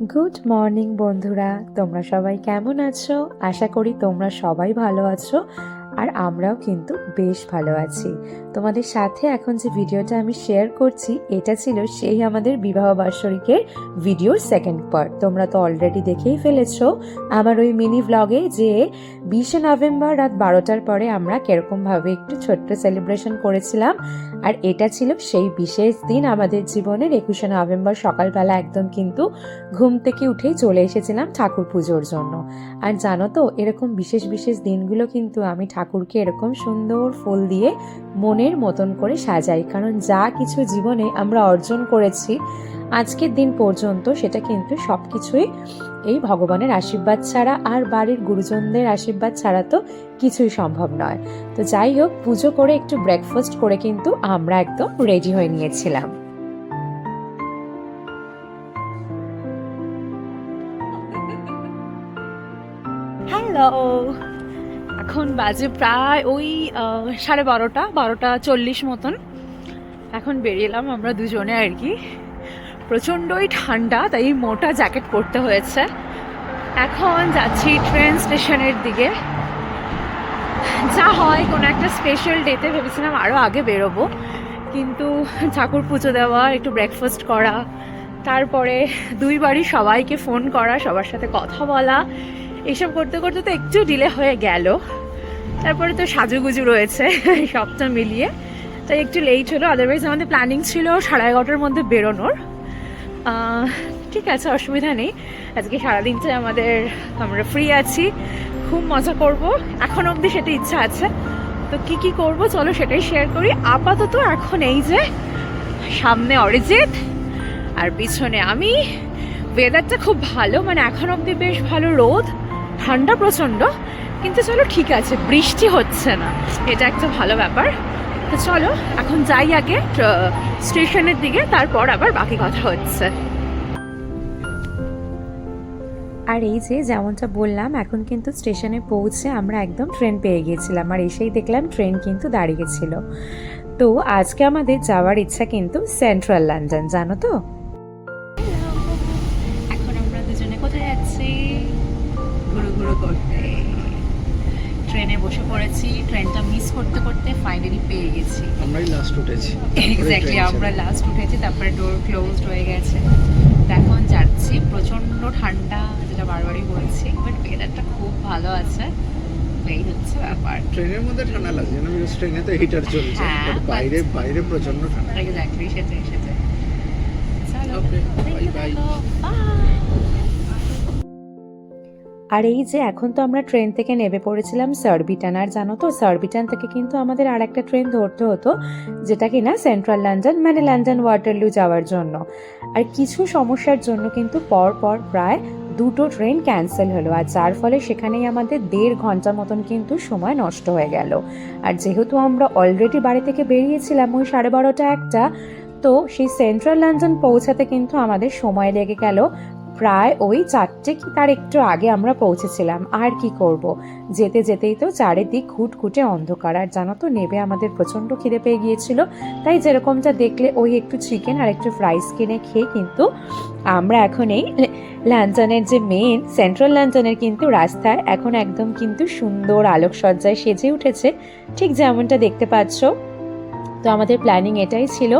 Good morning বন্ধুরা। তোমরা সবাই কেমন আছো? আশা করি তোমরা সবাই ভালো আছো। আর আমরাও কিন্তু বেশ ভালো আছি। তোমাদের সাথে এখন যে ভিডিওটা আমি শেয়ার করছি, এটা ছিল সেই আমাদের বিবাহ বার্ষরিকের ভিডিওর সেকেন্ড পার্ট তোমরা তো অলরেডি দেখেই ফেলেছো আমার ওই মিনি ভ্লগে যে বিশে নভেম্বর রাত বারোটার পরে আমরা কিরকমভাবে একটু ছোট্ট সেলিব্রেশন করেছিলাম। আর এটা ছিল সেই বিশেষ দিন আমাদের জীবনের একুশে নভেম্বর সকালবেলা একদম কিন্তু ঘুম থেকে উঠেই চলে এসেছিলাম ঠাকুর পুজোর জন্য। আর জানো তো, এরকম বিশেষ বিশেষ দিনগুলো কিন্তু আমি ঠাকুরকে এরকম সুন্দর ফুল দিয়ে মনের মতন করে সাজাই। কারণ যা কিছু জীবনে আমরা অর্জন করেছি, আজকের দিন পর্যন্ত সেটা কিন্তু সব কিছুই এই ভগবানের আশীর্বাদ ছাড়া আর বাড়ির গুরুজনদের আশীর্বাদ ছাড়া তো কিছুই সম্ভব নয়। তো যাই হোক, পুজো করে একটু ব্রেকফাস্ট করে কিন্তু আমরা একদম রেডি হয়ে নিয়েছিলাম। হ্যালো এখন বাজে প্রায় ওই সাড়ে বারোটা বারোটা চল্লিশ মতন। এখন বেরিয়েলাম আমরা দুজনে আর কি। প্রচণ্ডই ঠান্ডা, তাই মোটা জ্যাকেট পরতে হয়েছে। এখন যাচ্ছি ট্রেন স্টেশনের দিকে। যা হয়, কোনো একটা স্পেশাল ডেতে ভেবেছিলাম আরও আগে বেরোবো। কিন্তু ঠাকুর পুজো দেওয়া, একটু ব্রেকফাস্ট করা, তারপরে দুই বাড়ি সবাইকে ফোন করা, সবার সাথে কথা বলা এইসব করতে করতে তো একটু ডিলে হয়ে গেল। তারপরে তো সাজুগুজু রয়েছে, সবটা মিলিয়ে। তাই একটু লেট হলো আদারওয়াইজ আমাদের প্ল্যানিং ছিল সাড়ে এগারোটার মধ্যে বেরোনোর। ঠিক আছে, অসুবিধা নেই। আজকে সারাদিনটাই আমাদের, আমরা ফ্রি আছি, খুব মজা করব। এখন অবধি সেটা ইচ্ছা আছে। তো কি কি করব, চলো সেটাই শেয়ার করি। আপাতত এখন এই যে, সামনে অরিজিৎ আর পিছনে আমি। ওয়েদারটা খুব ভালো মানে এখন অবধি বেশ ভালো রোদ। ঠান্ডা প্রচণ্ড, কিন্তু চলো ঠিক আছে, বৃষ্টি হচ্ছে না। এটা একটা ভালো ব্যাপার। তো চলো, এখন যাই আগে স্টেশনের দিকে, তারপর আবার বাকি কথা হচ্ছে। আর এই যে যেমনটা বললাম, এখন কিন্তু স্টেশনে পৌঁছে আমরা একদম ট্রেন পেয়ে গিয়েছিলাম আর এসেই দেখলাম ট্রেন কিন্তু দাঁড়িয়েছিল তো আজকে আমাদের যাওয়ার ইচ্ছা কিন্তু সেন্ট্রাল লন্ডন, জানো তো? পড়েছি ট্রেনটা মিস করতে করতে ফাইনালি পেয়ে গেছি। আমরাই লাস্ট উঠেছি। এক্স্যাক্টলি আমরা লাস্ট উঠেছি তারপরে ডোর ক্লোজড হয়ে গেছে। এখন যাচ্ছি প্রচণ্ড ঠান্ডা যেটা বারবারই বলছি বাট ওয়েদারটা খুব ভালো আছে। এই হচ্ছে ব্যাপার। ট্রেনের মধ্যে ঠান্ডা লাগছে না? বিকজ ট্রেনে তো হিটার চলছে। হ্যাঁ, বাইরে বাইরে প্রচণ্ড ঠান্ডা। এক্স্যাক্টলি সেটাই সেটাই। চলো Okay, দেখতে আর এই যে এখন তো আমরা ট্রেন থেকে নেমে পড়েছিলাম সার্বিটান, আর জানো তো সার্বিটান থেকে কিন্তু আমাদের আর একটা ট্রেন ধরতে হতো, যেটা কিনা সেন্ট্রাল লন্ডন মানে লন্ডন ওয়াটারলু যাওয়ার জন্য। আর কিছু সমস্যার জন্য কিন্তু পর পর প্রায় দুটো ট্রেন ক্যান্সেল হলো, আর যার ফলে সেখানেই আমাদের দেড় ঘণ্টা মতন কিন্তু সময় নষ্ট হয়ে গেল। আর যেহেতু আমরা অলরেডি বাড়ি থেকে বেরিয়েছিলাম ওই সাড়ে বারোটা একটা, তো সেই সেন্ট্রাল লন্ডন পৌঁছাতে কিন্তু আমাদের সময় লেগে গেল প্রায় ওই চারটে কি তার একটু আগে আমরা পৌঁছেছিলাম। আর কি করব? যেতে যেতেই তো চারিদিক ঘুটঘুটে অন্ধকার, আর জানো তো নেবে আমাদের প্রচণ্ড খিদে পেয়ে গিয়েছিল। তাই যেরকমটা দেখলে ওই একটু চিকেন আর একটু ফ্রাইস কিনে খেয়ে কিন্তু আমরা এখন এই লন্ডনের যে মেন সেন্ট্রাল লন্ডনের কিন্তু রাস্তায় এখন একদম কিন্তু সুন্দর আলোকসজ্জায় সেজে উঠেছে। ঠিক যেমনটা দেখতে পাচ্ছ। তো আমাদের প্ল্যানিং এটাই ছিল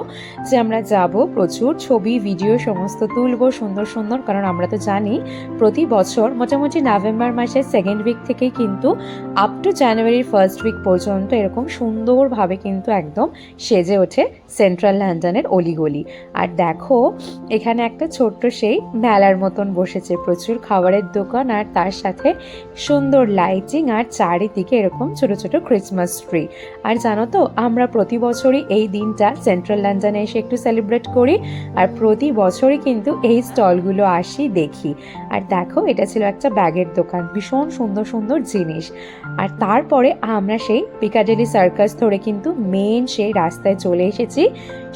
যে আমরা যাব প্রচুর ছবি ভিডিও সমস্ত তুলবো সুন্দর সুন্দর, কারণ আমরা তো জানি প্রতি বছর মোটামুটি নভেম্বর মাসের সেকেন্ড উইক থেকেই কিন্তু আপ টু জানুয়ারির ফার্স্ট উইক পর্যন্ত এরকম সুন্দরভাবে কিন্তু একদম সেজে ওঠে সেন্ট্রাল লন্ডনের অলিগলি। আর দেখো, এখানে একটা ছোট্ট সেই মেলার মতন বসেছে, প্রচুর খাবারের দোকান আর তার সাথে সুন্দর লাইটিং আর চারিদিকে এরকম ছোট ছোট ক্রিসমাস ট্রি আর জানো তো, আমরা প্রতি বছরই এই দিনটা সেন্ট্রাল লন্ডনে এসে একটু সেলিব্রেট করি আর প্রতি বছরই কিন্তু এই স্টলগুলো আসি, দেখি। আর দেখো, এটা ছিল একটা ব্যাগের দোকান, ভীষণ সুন্দর সুন্দর জিনিস। আর তারপরে আমরা সেই পিকাডেলি সার্কাস ধরে কিন্তু মেন সেই রাস্তায় চলে এসেছি,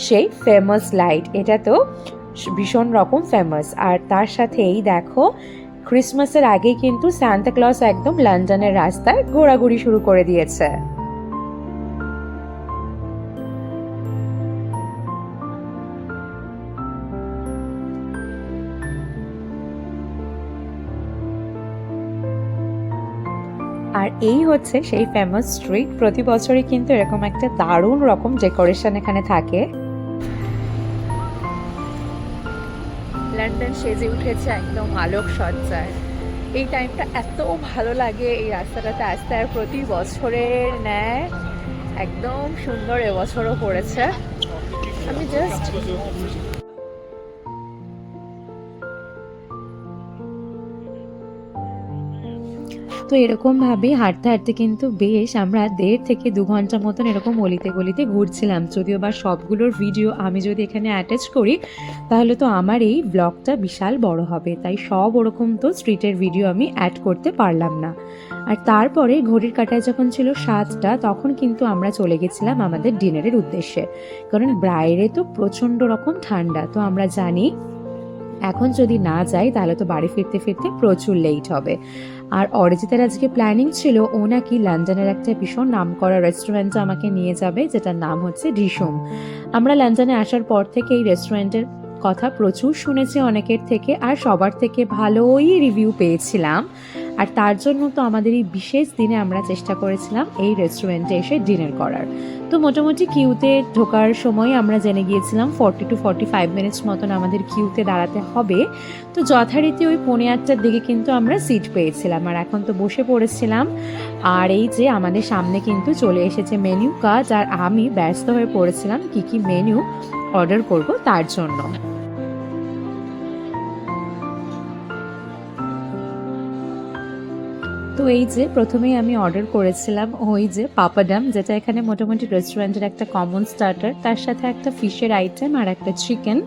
সেই ফেমাস লাইট এটা তো ভীষণ রকম ফেমাস আর তার সাথে এই দেখো ক্রিসমাসের আগেই কিন্তু সান্তা ক্লস একদম লন্ডনের রাস্তায় ঘোরাঘুরি শুরু করে দিয়েছে। আর এই হচ্ছে সেই ফেমাস স্ট্রিট প্রতি বছরই কিন্তু এরকম একটা দারুণ রকম ডেকোরেশন এখানে থাকে। লন্ডন সেজে উঠেছে একদম আলোক সজ্জায় এই টাইমটা এত ভালো লাগে এই রাস্তাটাতে আসতে। আর প্রতি বছরের ন্যায় একদম সুন্দর এবছরও পড়েছে। আমি জাস্ট তো এরকমভাবে হাঁটতে হাঁটতে কিন্তু বেশ আমরা দেড় থেকে দু ঘণ্টা মতন এরকম অলিতে গলিতে ঘুরছিলাম। যদিও বা সবগুলোর ভিডিও আমি যদি এখানে অ্যাটাচ করি, তাহলে তো আমার এই ব্লগটা বিশাল বড় হবে। তাই সব ওরকম তো স্ট্রিটের ভিডিও আমি অ্যাড করতে পারলাম না। আর তারপরে ঘড়ির কাটায় যখন ছিল সাতটা, তখন কিন্তু আমরা চলে গেছিলাম আমাদের ডিনারের উদ্দেশ্যে। কারণ বাইরে তো প্রচণ্ড রকম ঠান্ডা, তো আমরা জানি এখন যদি না যাই তাহলে তো বাড়ি ফিরতে ফিরতে প্রচুর লেট হবে। আর অরিজিতের আজকে প্ল্যানিং ছিল, ও নাকি লন্ডনের একটা ভীষণ নাম করা রেস্টুরেন্টে আমাকে নিয়ে যাবে, যেটার নাম হচ্ছে ডিসুম আমরা লন্ডনে আসার পর থেকে এই রেস্টুরেন্টের কথা প্রচুর শুনেছি অনেকের থেকে, আর সবার থেকে ভালোই রিভিউ পেয়েছিলাম। আর তার জন্য তো আমাদের এই বিশেষ দিনে আমরা চেষ্টা করেছিলাম এই রেস্টুরেন্টে এসে ডিনার করার। তো মোটামুটি কিউতে ঢোকার সময় আমরা জেনে গিয়েছিলাম forty two forty five minutes মতন আমাদের কিউতে দাঁড়াতে হবে। তো যথারীতি ওই পৌনে আটটার দিকে কিন্তু আমরা সিট পেয়েছিলাম। আর এখন তো বসে পড়েছিলাম। আর এই যে আমাদের সামনে কিন্তু চলে এসেছে মেনু কাজ। আর আমি ব্যস্ত হয়ে পড়েছিলাম কি কি মেনু অর্ডার করব তার জন্য। তো এই যে প্রথমেই আমি অর্ডার করেছিলাম ওই যে পাপাডাম, যেটা এখানে মোটামুটি রেস্টুরেন্টের একটা কমন স্টার্টার তার সাথে একটা ফিশের আইটেম আর একটা চিকেন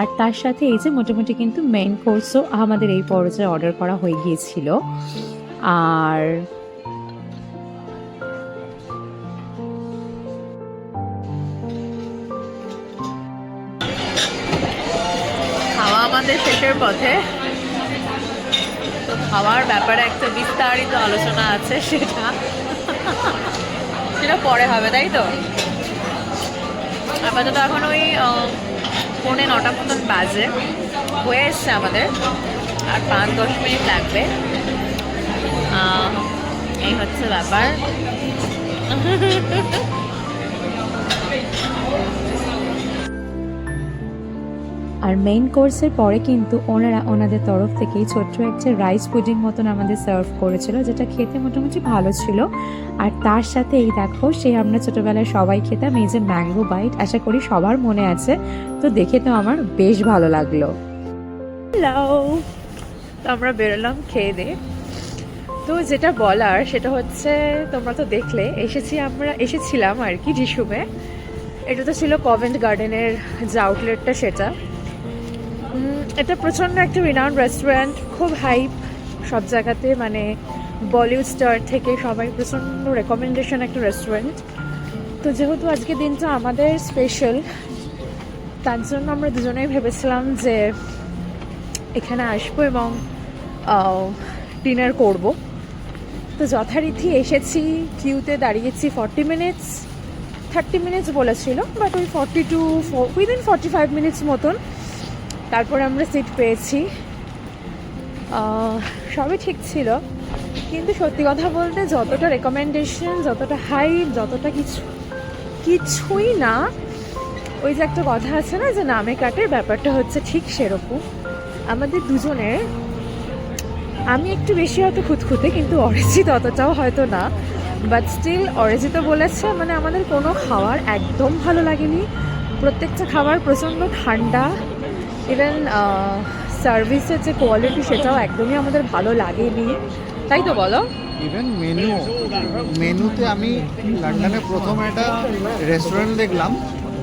আর তার সাথে এই যে মোটামুটি কিন্তু মেন কোর্সও আমাদের এই পর্যায়ে অর্ডার করা হয়ে গিয়েছিল। আর খাওয়া আমাদের শেষের পথে। খাওয়ার ব্যাপারে একটা বিস্তারিত আলোচনা আছে সেটা। সেটা পরে হবে, তাই তো? আপাতত এখন ওই পৌনে নটা মতন বাজে। হয়ে এসছে আমাদের, আর পাঁচ দশ মিনিট লাগবে। এই হচ্ছে ব্যাপার। আর মেইন কোর্সের পরে কিন্তু ওনারা ওনাদের তরফ থেকেই ছোট্ট একটা রাইস পুডিং মতন আমাদের সার্ভ করেছিল, যেটা খেতে মোটামুটি ভালো ছিল। আর তার সাথে এই দেখো, সে আমরা ছোটোবেলায় সবাই খেতাম, এই যে ম্যাঙ্গো বাইট আশা করি সবার মনে আছে। তো দেখে তো আমার বেশ ভালো লাগল। তো আমরা বেরোলাম খেয়ে দিয়ে। তো যেটা বলার, সেটা হচ্ছে তোমরা তো দেখলে, এসেছি আমরা, এসেছিলাম আর কি ডিসুমে এটা তো ছিল কভেন্ট গার্ডেনের যে আউটলেটটা সেটা। এটা প্রচণ্ড একটা রিনাউন্ড রেস্টুরেন্ট খুব হাইপ সব জায়গাতে মানে বলিউড স্টার থেকে সবাই প্রচণ্ড রেকমেন্ডেশন একটা রেস্টুরেন্ট তো যেহেতু আজকে দিনটা আমাদের স্পেশাল তার জন্য আমরা দুজনেই ভেবেছিলাম যে এখানে আসব এবং ডিনার করব। তো যথারীতি এসেছি কিউতে দাঁড়িয়েছি ফর্টি মিনিটস থার্টি মিনিটস বলেছিল বাট ওই forty two within forty five minutes মতন তারপরে আমরা সিট পেয়েছি। সবই ঠিক ছিল। কিন্তু সত্যি কথা বলতে যতটা রেকমেন্ডেশন যতটা হাইপ যতটা কিছু, কিছুই না, ওই যে একটা কথা আছে না যে নামে কাটের ব্যাপারটা হচ্ছে ঠিক সেরকম। আমাদের দুজনের, আমি একটু বেশি হয়তো খুঁতখুঁতে, কিন্তু অরিজিৎ অতটাও হয়তো না। বাট স্টিল অরিজিৎও বলেছে মানে আমাদের কোনো খাবার একদম ভালো লাগেনি। প্রত্যেকটা খাবার প্রচণ্ড ঠান্ডা ইভেন সার্ভিসের যে কোয়ালিটি সেটাও একদমই আমাদের ভালো লাগেনি। তাই তো বলো? ইভেন মেনু মেনুতে আমি লন্ডনে প্রথম একটা রেস্টুরেন্ট দেখলাম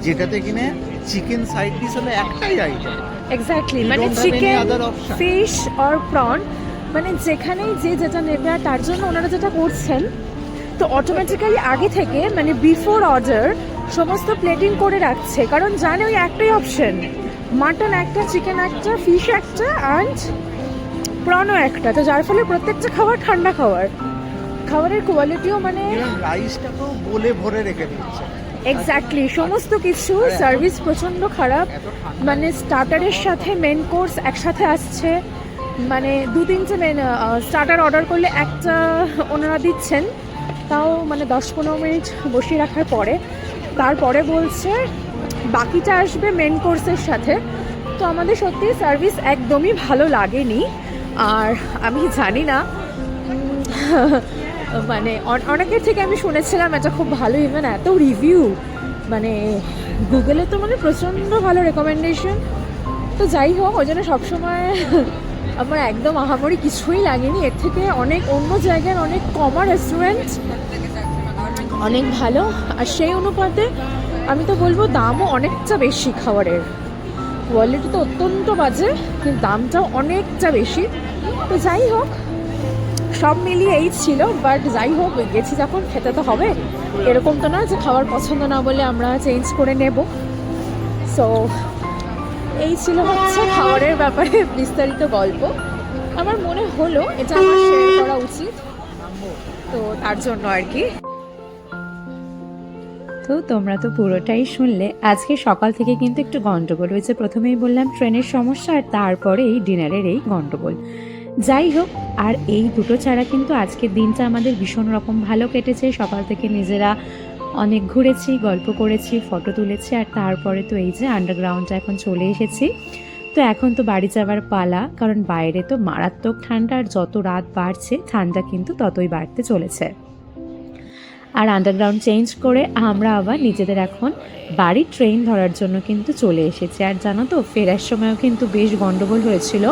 যেটাতে কিনে চিকেন সাইড ডিশ হলো একটাই আইটেম এক্স্যাক্টলি মানে চিকেন. ফিশ আর প্রন মানে যেখানেই যে যেটা নেবে আর তার জন্য ওনারা যেটা করছেন তো অটোমেটিক্যালি আগে থেকে মানে বিফোর অর্ডার সমস্ত প্লেটিং করে রাখছে। কারণ জানে ওই একটাই অপশন মাটন একটা চিকেন একটা ফিশ একটা অ্যান্ড প্রনও একটা। তো যার ফলে প্রত্যেকটা খাবার ঠান্ডা খাবার। খাবারের কোয়ালিটিও মানে রাইসটাকেও বলে ভরে রেখে দিচ্ছে। এক্স্যাক্টলি সমস্ত কিছু সার্ভিস প্রচণ্ড খারাপ। মানে স্টার্টারের সাথে মেন কোর্স একসাথে আসছে। মানে দু তিনটে মেন স্টার্টার অর্ডার করলে একটা ওনারা দিচ্ছেন। তাও মানে দশ পনেরো মিনিট বসিয়ে রাখার পরে। তারপরে বলছে বাকিটা আসবে মেন কোর্সের সাথে। তো আমাদের সত্যি সার্ভিস একদমই ভালো লাগেনি। আর আমি জানি না মানে অনেকের থেকে আমি শুনেছিলাম, এটা খুব ভালো ইভেন এত রিভিউ মানে গুগলে তো মানে প্রচণ্ড ভালো রেকমেন্ডেশন তো যাই হোক, ওই জন্য সবসময় আমার একদম আহামরি কিছুই লাগেনি। এর থেকে অনেক অন্য জায়গার অনেক কমা রেস্টুরেন্ট অনেক ভালো। আর সেই অনুপাতে আমি তো বলব দামও অনেকটা বেশি খাবারের। কোয়ালিটি তো অত্যন্ত বাজে, কিন্তু দামটাও অনেকটা বেশি। তো যাই হোক, সব মিলিয়ে এই ছিল বাট যাই হোক, গেছি যখন, খেতে তো হবে। এরকম তো না যে খাবার পছন্দ না বলে আমরা চেঞ্জ করে নেব। সো এই ছিল হচ্ছে খাবারের ব্যাপারে বিস্তারিত গল্প। আমার মনে হলো এটা আমার শেয়ার করা উচিত। তো তার জন্য আর কি। তো তোমরা তো পুরোটাই শুনলে। আজকে সকাল থেকে কিন্তু একটু গন্ডগোল হয়েছে। প্রথমেই বললাম, ট্রেনের সমস্যা আর তারপরে এই ডিনারের এই গন্ডগোল। যাই হোক, আর এই দুটো ছাড়া কিন্তু আজকের দিনটা আমাদের ভীষণ রকম ভালো কেটেছে। সকাল থেকে নিজেরা অনেক ঘুরেছি, গল্প করেছি, ফটো তুলেছি, আর তারপরে তো এই যে আন্ডারগ্রাউন্ডটা এখন চলে এসেছি। তো এখন তো বাড়ি যাওয়ার পালা, কারণ বাইরে তো মারাত্মক ঠান্ডা আর যত রাত বাড়ছে, ঠান্ডা কিন্তু ততই বাড়তে চলেছে। আর আন্ডারগ্রাউন্ড চেঞ্জ করে আমরা আবার নিজেদের এখন বাড়ির ট্রেন ধরার জন্য কিন্তু চলে এসেছি। আর জানো তো, ফেরার সময়ও কিন্তু বেশ গণ্ডগোল হয়েছিল।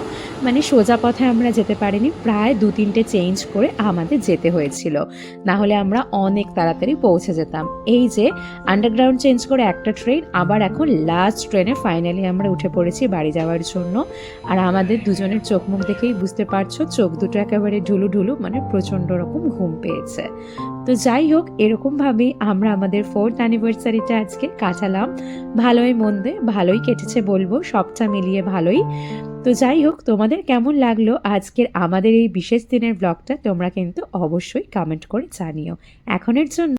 মানে সোজা পথে আমরা যেতে পারিনি, প্রায় দু তিনটে চেঞ্জ করে আমাদের যেতে হয়েছিল। না হলে আমরা অনেক তাড়াতাড়ি পৌঁছে যেতাম। এই যে আন্ডারগ্রাউন্ড চেঞ্জ করে একটা ট্রেন আবার এখন লাস্ট ট্রেনে ফাইনালি আমরা উঠে পড়েছি বাড়ি যাওয়ার জন্য। আর আমাদের দুজনের চোখ মুখ দেখেই বুঝতে পারছ, চোখ দুটো একেবারে ঢুলু ঢুলু মানে প্রচণ্ড রকম ঘুম পেয়েছে। তো যাই হোক এরকমভাবেই আমরা আমাদের ফোর্থ অ্যানিভার্সারিটা আজকে কাটালাম। ভালোই মন্দে, ভালোই কেটেছে বলব, সবটা মিলিয়ে ভালোই। তো যাই হোক, তোমাদের কেমন লাগল আজকের আমাদের এই বিশেষ দিনের ব্লগটা তোমরা কিন্তু অবশ্যই কমেন্ট করে জানিও। এখনের জন্য